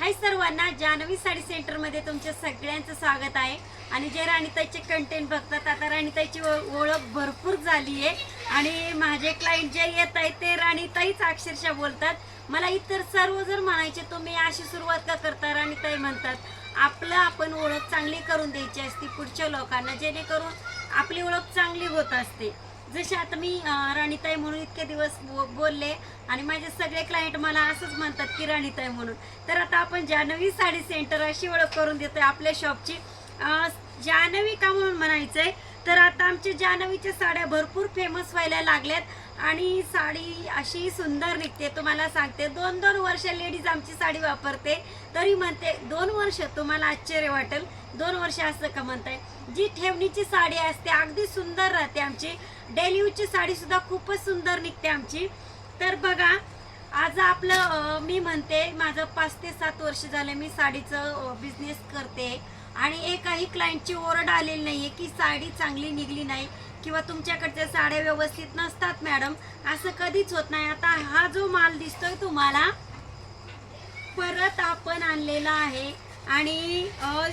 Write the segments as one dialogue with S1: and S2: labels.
S1: हाय सर्वांना जानवी साडी सेंटरमध्ये तुमच्या सगळ्यांचं स्वागत आहे. आणि जे राणीताईचे कंटेंट बघतात आता राणीताईची ओळख भरपूर झाली आहे आणि माझे क्लायंट जे येत आहेत ते राणीताईच अक्षरशः बोलतात. मला इतर सर्व जर म्हणायचे तुम्ही अशी सुरुवात का करता? राणीताई म्हणतात आपलं आपण ओळख चांगली करून द्यायची असते पुढच्या लोकांना जेणेकरून आपली ओळख चांगली होत असते. जसे आता मी राणीताई म्हणून इतके दिवस बोलले आणि माझे सगळे क्लायंट मला असंच म्हणतात की राणीताई म्हणून. तर आता आपण जानवी साडी सेंटर अशी ओळख करून देतोय आपल्या शॉपची जानवी का म्हणून म्हणायचंय? तर आता आमच्या जानवीच्या साड्या भरपूर फेमस व्हायला लागल्यात आणि साडी अशी सुंदर निघते. तुम्हाला सांगते दोन दोन वर्ष लेडीज आमची साडी वापरते तरी म्हणते दोन वर्ष तुम्हाला आश्चर्य वाटेल. दोन वर्ष असं का म्हणताय? जी ठेवणीची साडी असते अगदी सुंदर राहते आमची. डेली यूजची साडी सुद्धा खूपच सुंदर निघते आमची. तर बघा आज आपलं मी म्हणते माझं पाच ते सात वर्ष झालं मी साडीचं बिझनेस करते. आणि एकाही क्लायंटची ओरड आलेली नाही आहे की साडी चांगली निघली नाही किंवा तुमच्याकडच्या साड्या व्यवस्थित नसतात मॅडम. असं कधीच होत नाही. आता हा जो माल दिसतोय तुम्हाला परत आपण आणलेला आहे. आणि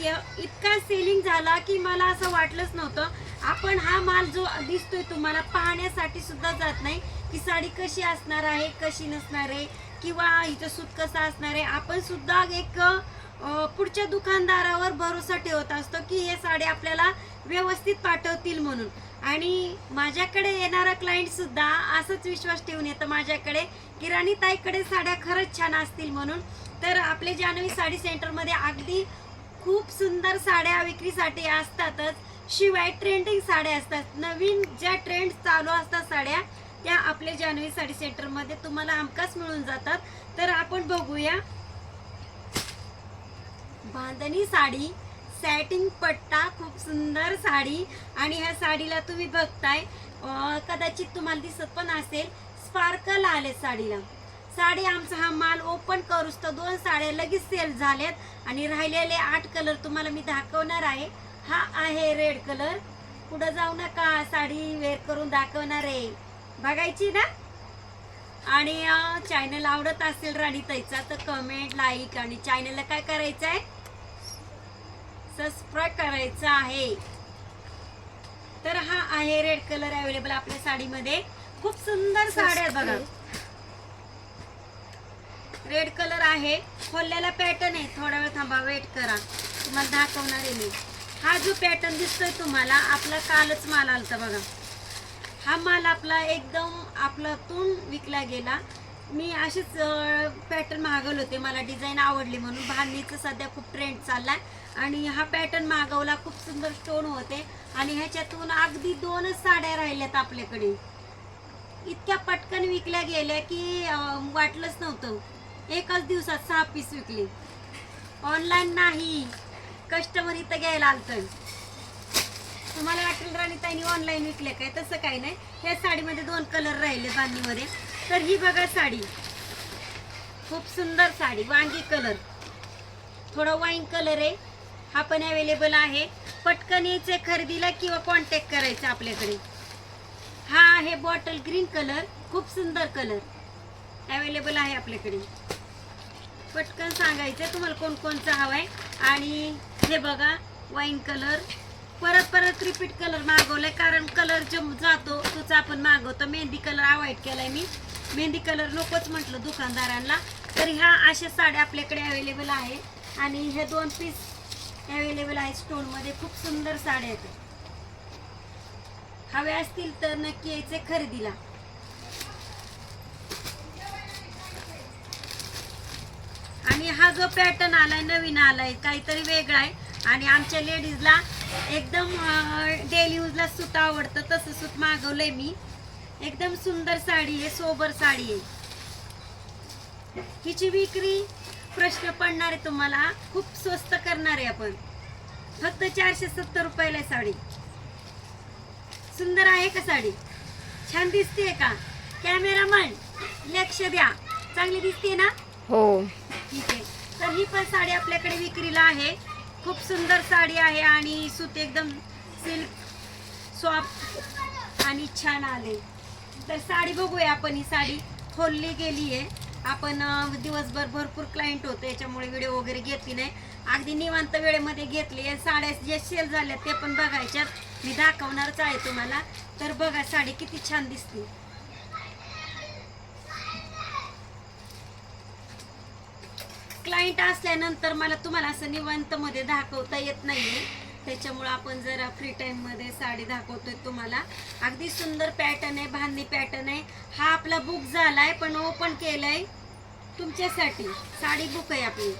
S1: य- इतका सेलिंग झाला की मला असं वाटलंच नव्हतं आपण हा माल जो दिसतोय तुम्हाला पाहण्यासाठी सुद्धा जात नाही की साडी कशी असणार आहे कशी नसणार आहे किंवा हिचं सूत कसं असणार आहे. आपण सुद्धा एक पुढच्या दुकानदारावर भरोसा ठेवत असतो की हे साडी आपल्याला व्यवस्थित पाठवतील म्हणून. आणि माझ्याकडे येणारा क्लायंट सुद्धा असंच विश्वास ठेवून येतं माझ्याकडे किराणी ताईकडे साड्या खरंच छान असतील म्हणून. तर आपले जानवी साडी सेंटरमध्ये अगदी खूप सुंदर साड्या विक्रीसाठी असतातच. शिवाय ट्रेंडिंग साड्या असतात. नवीन ज्या ट्रेंड चालू असतात साड्या त्या आपल्या जानवी साडी सेंटरमध्ये तुम्हाला हमखास मिळून जातात. तर आपण बघूया. बांधणी साडी सॅटिंग पट्टा खूप सुंदर साडी. आणि ह्या साडीला तुम्ही बघताय कदाचित तुम्हाला दिसत पण असेल स्पार्कल आले साडीला. साडी आमचा हा माल ओपन करूस तर दोन साड्या लगेच सेल झाल्यात. आणि राहिलेले आठ कलर तुम्हाला मी दाखवणार आहे. हा आहे रेड कलर. पुढे जाऊ नका साडी वेअर करून दाखवणार आहे. बघायची ना? आणि चॅनल आवडत असेल राणी ताईचा तर कमेंट लाईक आणि चॅनलला काय करायचं आहे? सबस्क्राईब करायचं आहे. तर हा आहे रेड कलर अवेलेबल आपल्या साडीमध्ये. खूप सुंदर साड्या बघा. रेड कलर आहे. खोल्याला पॅटर्न आहे. थोडा वेळ थांबा वेट करा. तुम्हाला दाखवणार आहे मी. हा जो पॅटर्न दिसतोय तुम्हाला आपला कालच माल आलता बघा. हा माल आपला एकदम आपल्यातून विकला गेला. मी असेच पॅटर्न मागवले होते. मला डिझाईन आवडली म्हणून. भांडणीचं सध्या खूप ट्रेंड चालला आहे आणि हा पॅटर्न मागवला खूप सुंदर स्टोन होते. आणि ह्याच्यातून अगदी दोनच साड्या राहिल्यात आपल्याकडे. इतक्या पटकन विकल्या गेल्या की वाटलंच नव्हतं. एकाच दिवसात सहा पीस विकले. ऑनलाईन नाही. कस्टमर इथं घ्यायला आलतोय. तुम्हाला वाटेल राणीताईनी ऑनलाईन विकले काय? तसं काय नाही. ह्या साडीमध्ये दोन कलर राहिले बांधणीमध्ये. तर ही बघा साडी. खूप सुंदर साडी वांगी कलर थोडा वाईन कलर आहे. हा पण अवेलेबल आहे. पटकन यायचं खरेदीला किंवा कॉन्टॅक्ट करायचं आपल्याकडे. हा आहे बॉटल ग्रीन कलर खूप सुंदर कलर अवेलेबल आहे आपल्याकडे. पटकन सांगायचं तुम्हाला कोणकोणचा हवा आहे आणि हे बघा वाईन कलर परत परत रिपीट कलर मागवलाय कारण कलर जम जातो तोच आपण मागवतो. मेहंदी कलर अवॉइड केलाय मी. मेहंदी कलर नकोच म्हटलं दुकानदारांना. तर ह्या अशा साड्या आपल्याकडे अवेलेबल आहे. आणि हे दोन पीस अवेलेबल आहे स्टोनमध्ये खूप सुंदर साड्या आहेत. हवे असतील तर नक्की यायचे खरेदीला. आणि हा जो पॅटर्न आलाय नवीन आलाय काहीतरी वेगळा आहे. आणि आमच्या लेडीजला एकदम डेली यूजला सूत आवडतं. तसं सूत मागवलंय मी. एकदम सुंदर साडी आहे सोबर साडी आहे. हिची विक्री प्रश्न पडणार आहे तुम्हाला. खूप स्वस्त करणार आहे आपण. फक्त चारशे सत्तर रुपयाला साडी. सुंदर आहे का साडी? छान दिसते का? कॅमेरामन लक्ष द्या. चांगली दिसते ना?
S2: हो.
S1: ठीक आहे. तर ही पण साडी आपल्याकडे विक्रीला आहे. खूप सुंदर साडी आहे आणि सूत एकदम सिल्क सॉफ्ट आणि छान आले. तर साडी बघूया आपण ही साडी खोलली गेली आहे. आपण दिवसभर भरपूर क्लायंट होतो याच्यामुळे व्हिडिओ वगैरे घेतली नाही. अगदी निवांत वेळेमध्ये घेतली आहे. साड्या जे सेल झाल्या ते पण बघायच्यात. मी दाखवणारच आहे तुम्हाला. तर बघा साडी किती छान दिसते. क्लायंट असल्यानंतर मला तुम्हाला असं निवंतमध्ये दाखवता येत नाहीये. त्याच्यामुळे आपण जरा फ्री टाईममध्ये साडी दाखवतोय तुम्हाला. अगदी सुंदर पॅटर्न आहे भांदी पॅटर्न आहे. हा आपला बुक झालाय पण ओपन केलंय तुमच्यासाठी. साडी बुक आहे आपली.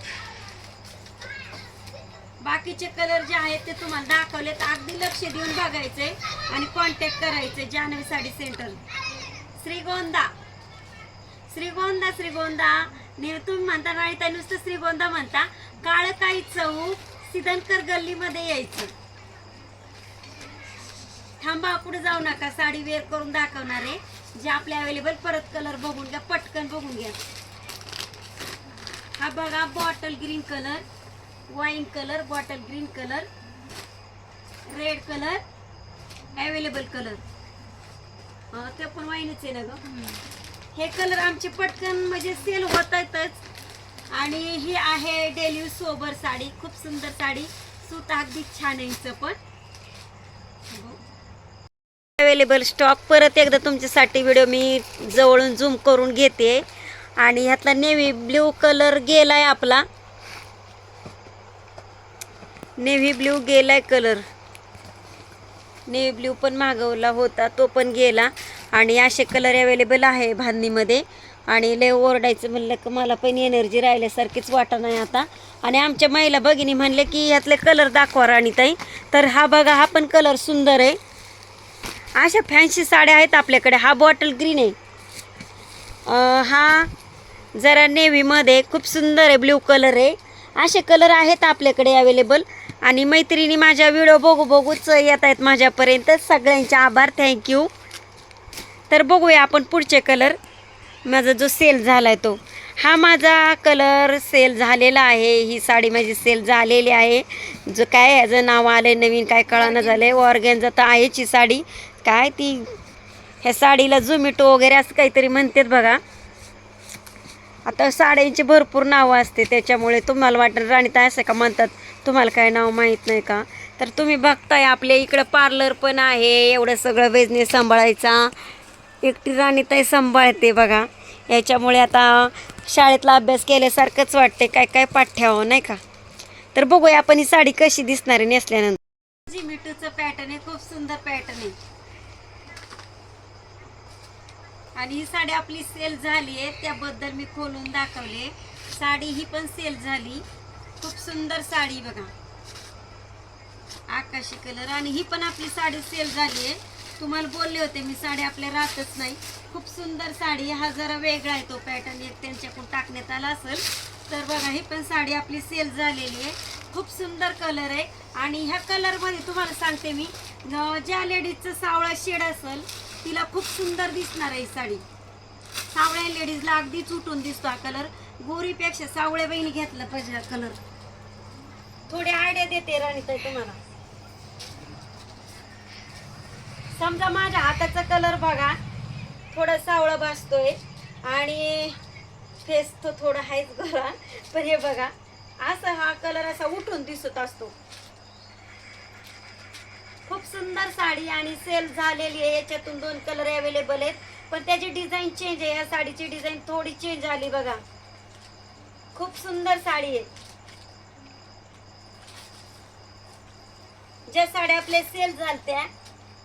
S1: बाकीचे कलर जे आहेत ते तुम्हाला दाखवलेत. अगदी लक्ष देऊन बघायचे आणि कॉन्टॅक्ट करायचे जान्हवी साडी सेंटर श्रीगोंदा. श्रीगोंदा श्रीगोंदा. ने तुम्ही म्हणता नाही त्या नुसतं श्रीगोंदा म्हणता. काळ काही चौक सिद्धनकर गल्लीमध्ये यायचं. थांबा पुढे जाऊ नका. साडी वेअर करून दाखवणार आहे. जे आपले अवेलेबल परत कलर बघून घ्या पटकन बघून घ्या. हा बघा bottle green colour wine colour bottle green colour red colour available colour ते पण वाईनच आहे ना ग? हे कलर आमचे पटकन म्हणजे सेल होत आहेतच आणि ही आहे डेली सोबर साडी खूप सुंदर साडी. सूत अगदी छान आहे हिचं पण. अवेलेबल स्टॉक परत एकदा तुमच्यासाठी व्हिडिओ मी जवळून झूम करून घेते. आणि ह्यातला नेव्ही ब्ल्यू कलर गेलाय आपला. नेव्ही ब्ल्यू गेलाय कलर नेव्ही ब्ल्यू पण मागवला होता तो पण गेला. आणि असे कलर अवेलेबल आहे भांदीमध्ये आणि लय ओरडायचं म्हणलं की मला पण एनर्जी राहिल्यासारखीच वाटत नाही आता. आणि आमच्या महिला भगिनी म्हणले की ह्यातले कलर दाखवा राणीताई. तर हा बघा हा पण कलर सुंदर आहे. अशा फॅन्सी साड्या आहेत आपल्याकडे. हा बॉटल ग्रीन आहे. हा जरा नेव्हीमध्ये खूप सुंदर आहे ब्ल्यू कलर आहे. असे कलर आहेत आपल्याकडे अवेलेबल आणि मैत्रिणी माझ्या व्हिडिओ बघू बघूच येत आहेत माझ्यापर्यंत. सगळ्यांचे आभार थँक्यू तर बघूया आपण पुढचे कलर. माझा जो सेल झाला आहे तो. हा माझा कलर सेल झालेला आहे. ही साडी माझी सेल झालेली आहे. जो काय ह्याचं नाव आलं नवीन काय कळानं झालं आहे ऑर्गॅनचं तर आहेच ही साडी. काय ती ह्या साडीला झोमॅटो वगैरे असं काहीतरी म्हणतात बघा. आता साड्यांची भरपूर नावं असते. त्याच्यामुळे तुम्हाला वाटतं राणीताई असं का म्हणतात? तुम्हाला काय नाव माहीत नाही का? तर तुम्ही बघताय आपल्या इकडं पार्लर पण आहे. एवढं सगळं बिझनेस सांभाळायचा. एकटी राणीताई सांभाळते बघा. याच्यामुळे आता शाळेतला अभ्यास केल्यासारखंच वाटते काय काय पाठ ठेवावं नाही का? तर बघूया आपण ही साडी कशी दिसणार आहे नेसल्यानंतर. जी मिठूचं पॅटर्न आहे खूप सुंदर पॅटर्न आहे. आणि ही साडी आपली सेल झाली आहे त्याबद्दल मी खोलून दाखवले साडी ही पण सेल झाली. खूप सुंदर साडी बघा. आकाशी कलर आणि ही पण आपली साडी सेल झाली आहे. तुम्हाला बोलले होते मी साडी आपल्या राहतच नाही. खूप सुंदर साडी हा जरा वेगळा आहे तो पॅटर्न एक त्यांच्याकडून टाकण्यात आला असेल. तर बघा ही पण साडी आपली सेल झालेली आहे. खूप सुंदर कलर आहे. आणि ह्या कलरमध्ये तुम्हाला सांगते मी ज्या लेडीजचं सावळा शेड असेल तिला खूप सुंदर दिसणार आहे ही साडी. सावळ्या लेडीजला अगदीच उठून दिसतो हा कलर गोरीपेक्षा सावळ्या बहिणी घेतला पाहिजे हा कलर थोडी आयडिया देते राणीताई तुम्हाला. समजा माझ्या हाताचा कलर बघा. थोडं सावळं भासतोय. आणि फेस तो थोडा आहेच गोरा पण हे बघा असं हा कलर असा उठून दिसत असतो. खूप सुंदर साडी आणि सेल झालेली आहे. याच्यातून दोन कलर अवेलेबल आहेत. पण त्याची डिझाईन चेंज आहे. या साडीची डिझाईन थोडी चेंज आली बघा. खूप सुंदर साडी आहे. ज्या साड्या आपल्या सेल झालत्या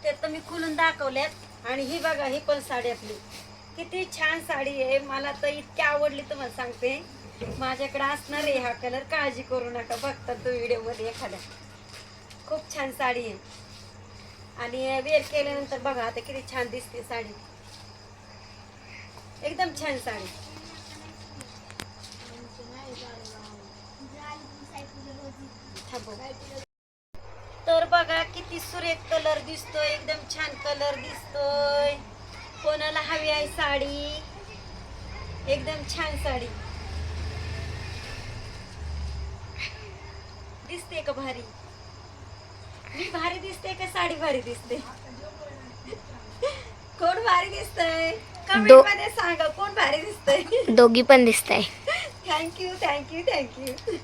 S1: ते तर मी खुलून दाखवल्यात. आणि ही बघा ही पण साडी आपली. किती छान साडी आहे. मला तर इतकी आवडली तुम्हाला सांगते. माझ्याकडे असणार आहे हा कलर. काळजी करू नका. बघता तो व्हिडिओमध्ये एखाद्या. खूप छान साडी आहे. आणि वेअर केल्यानंतर बघा आता किती छान दिसते साडी. एकदम छान साडी. थांबव. बघा किती सुरेख कलर दिसतोय एकदम छान कलर दिसतोय. कोणाला हवी आहे साडी? एकदम छान साडी. दिसते का भारी? मी भारी दिसते का साडी भारी दिसते? कोण भारी दिसतंय? कमेंट
S2: दो-
S1: मध्ये सांगा कोण भारी दिसतंय?
S2: दोघी पण दिसत आहे
S1: थँक्यू थँक्यू थँक्यू